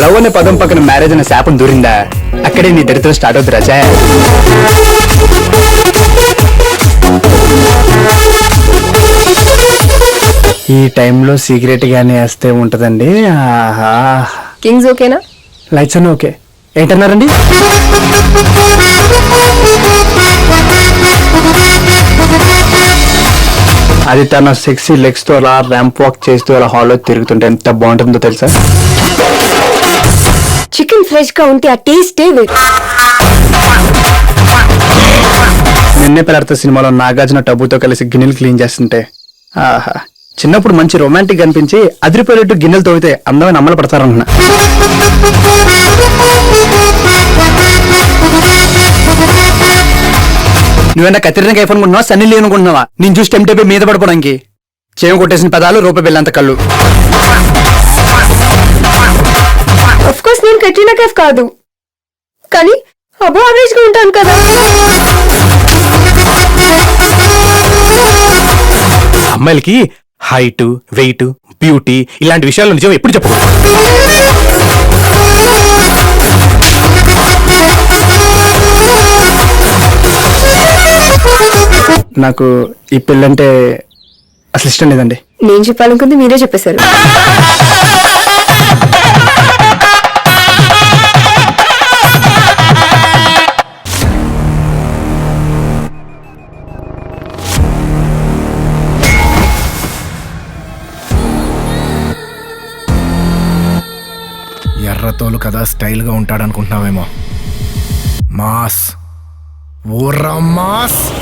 Love అనే పదం పక్కన మ్యారేజ్ అనే శాపం దూరిందా? అక్కడే నీ దరిద్రం స్టార్ట్ అవుతుంది రాజా. ఈ టైంలో సీక్రెట్ గానే వేస్తే ఉంటదండి. ఆహా. కింగ్స్ ఓకేనా లైట్స్ అన్న ఓకే ఏంటన్నారండి? అది తన సెక్సీ లెగ్స్తో అలా ర్యాంప్ వాక్ చేస్తూ అలా హాల్లో తిరుగుతుంటే ఎంత బాగుంటుందో తెలుసా? చికెన్ ఫ్రెష్గా ఉంటే ఆ టేస్టే వేరు. నిన్నే పెడత సినిమాలో నాగార్జున టబ్బుతో కలిసి గిన్నెలు క్లీన్ చేస్తుంటే ఆహా చిన్నప్పుడు మంచి రొమాంటిక్ అనిపించి అదిరిపోయేట్టు గిన్నెలు తోగితే అందమైన అమ్మలు పడతారనుకున్నా నువ్వన్నా కత్తిరిన ఐఫోన్ కొంటున్నావా? సన్నీ లేను అనుకుంటున్నావా నేను చూసి టెంప్ట్ మీద పడిపోవడానికి. చేమ కొట్టేసిన పదాలు రూపాయి బిల్లంత కళ్ళు. కోర్స్ నేను కట్రినా కైఫ్ కాదు. కానీ అబో యావరేజ్గా ఉంటాను కదా. అమ్మాయిలకి హైట్ వెయిట్ బ్యూటీ ఇలాంటి విషయాలు నిజం ఎప్పుడు చెప్పు నాకు ఈ పెళ్ళంటే అసలు ఇష్టం లేదండి. నేను చెప్పాలనుకుంది మీరే చెప్పేశారు. ఎర్రతోలు కదా స్టైల్గా ఉంటాడు అనుకుంటున్నావేమో మాస్. உரமாஸ்.